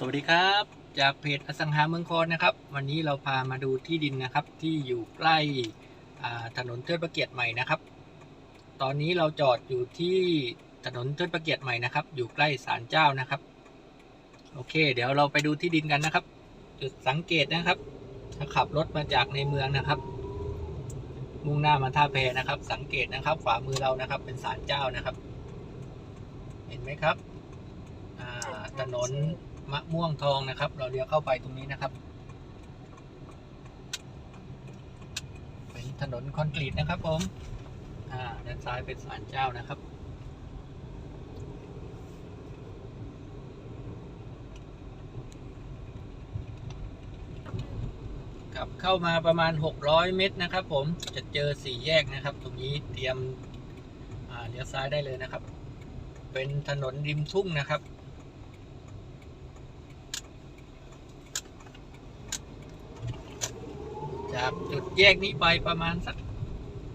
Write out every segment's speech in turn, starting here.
สวัสดีครับ จากเพจอสังหาเมืองคอนนะครับ วันนี้เราพามาดูที่ดินนะครับ ที่อยู่ใกล้ถนนเทิดพระเกียรติใหม่นะครับ ตอนนี้เราจอดอยู่ที่ถนนเทิดพระเกียรติใหม่นะครับ อยู่ใกล้ศาลเจ้านะครับ โอเค เดี๋ยวเราไปดูที่ดินกันนะครับ จุดสังเกตนะครับถ้าขับรถมาจากในเมืองนะครับ มุ่งหน้ามาท่าแพนะครับ สังเกตนะครับขวามือเรานะครับ เป็นศาลเจ้านะครับ เห็นไหมครับถนน มะม่วงทองนะครับ เราเลี้ยวเข้าไปตรงนี้นะครับเป็นถนนคอนกรีตนะครับผมอ่าด้านซ้ายเป็นศาลเจ้านะครับขับเข้ามาประมาณ 600 เมตรนะครับ ผมจะเจอสี่แยกนะครับ ตรงนี้เตรียมอ่าเลี้ยวซ้ายได้เลยนะครับ เป็นถนนริมทุ่งนะครับ จากจุดแยกนี้ไปประมาณสัก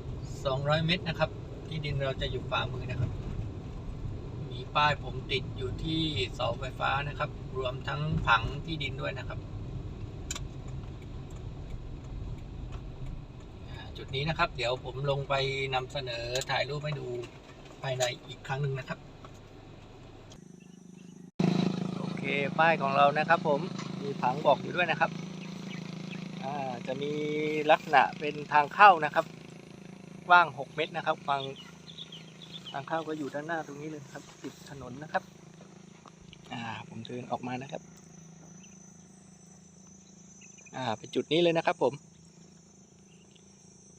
200เมตรนะครับ ที่ดินเราจะอยู่ฝ่ามือนะครับ มีป้ายผมติดอยู่ที่เสาไฟฟ้านะครับ รวมทั้งผังที่ดินด้วยนะครับ จุดนี้นะครับ เดี๋ยวผมลงไปนำเสนอถ่ายรูปให้ดูภายในอีกครั้งหนึ่งนะครับ โอเค ป้ายของเรานะครับ ผมมีผังบอกอยู่ด้วยนะครับ จะมีลักษณะเป็นทางเข้านะครับกว้าง 6 เมตรนะครับฟังทางเข้าก็อยู่ด้านหน้าตรงนี้เลยครับติดถนนนะครับ อ่าผมเดินออกมานะครับ อ่าเป็นจุดนี้เลยนะครับผม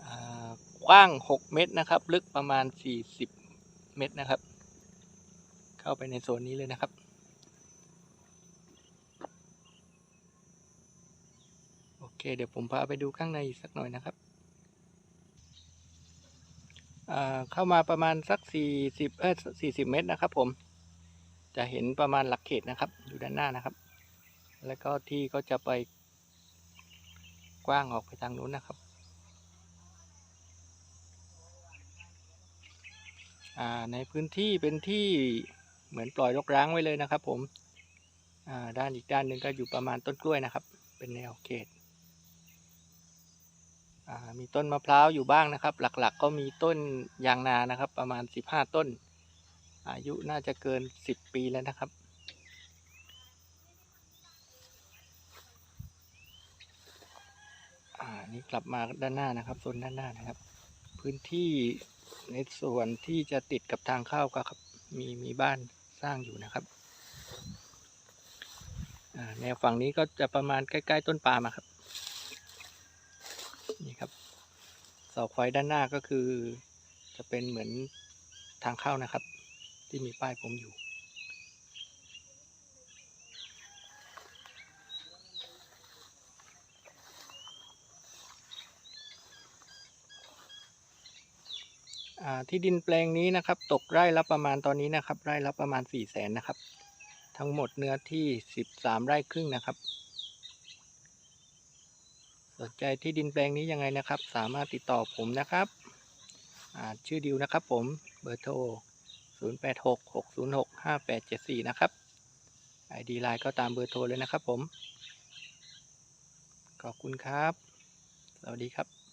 อ่ากว้าง 6 เมตรนะครับ ลึกประมาณ 40 เมตรนะครับ เข้าไปในโซนนี้เลยนะครับ โอ เคเดี๋ยวผมพาไปดูข้างในสักหน่อยนะครับเข้ามาประมาณสักสี่สิบเออสี่สิบเมตรนะครับ ผม จะเห็นประมาณหลักเขตนะครับ อยู่ด้านหน้านะครับ แล้วก็ที่ก็จะไปกว้างออกไปทางนู้นนะครับในพื้นที่เป็นที่เหมือนปล่อยรกร้างไว้เลยนะครับ ผมด้านอีกด้านหนึ่งก็อยู่ประมาณต้นกล้วยนะครับ เป็นแนวเขต มีต้นมะพร้าวอยู่บ้างนะครับ หลักๆ ก็มีต้นยางนานะครับ ประมาณ 15 ต้น อายุน่าจะเกิน 10 ปีแล้วนะครับ อ่านี่กลับมาด้านหน้านะครับโซนด้านหน้านะครับ พื้นที่ในส่วนที่จะติดกับทางเข้าก็ครับ มีมีบ้านสร้างอยู่นะครับแนวฝั่งนี้ก็จะประมาณใกล้ ๆ ต้นปาล์มครับ นี่ครับ เสาไฟด้านหน้าก็คือ จะเป็นเหมือนทางเข้านะครับ ที่มีป้ายผมอยู่ ที่ดินแปลงนี้นะครับ ตกไร่ละประมาณตอนนี้นะครับ ไร่ละประมาณสี่แสนนะครับ ทั้งหมดเนื้อที่สิบสามไร่ครึ่งนะครับ สนใจที่ดินแปลงนี้ยังไงนะครับ สามารถติดต่อผมนะครับชื่อดิวนะครับผมเบอร์โทร 0866065874 นะครับ ID ไลน์ก็ตามเบอร์โทรเลยนะครับผม ขอบคุณครับ สวัสดีครับ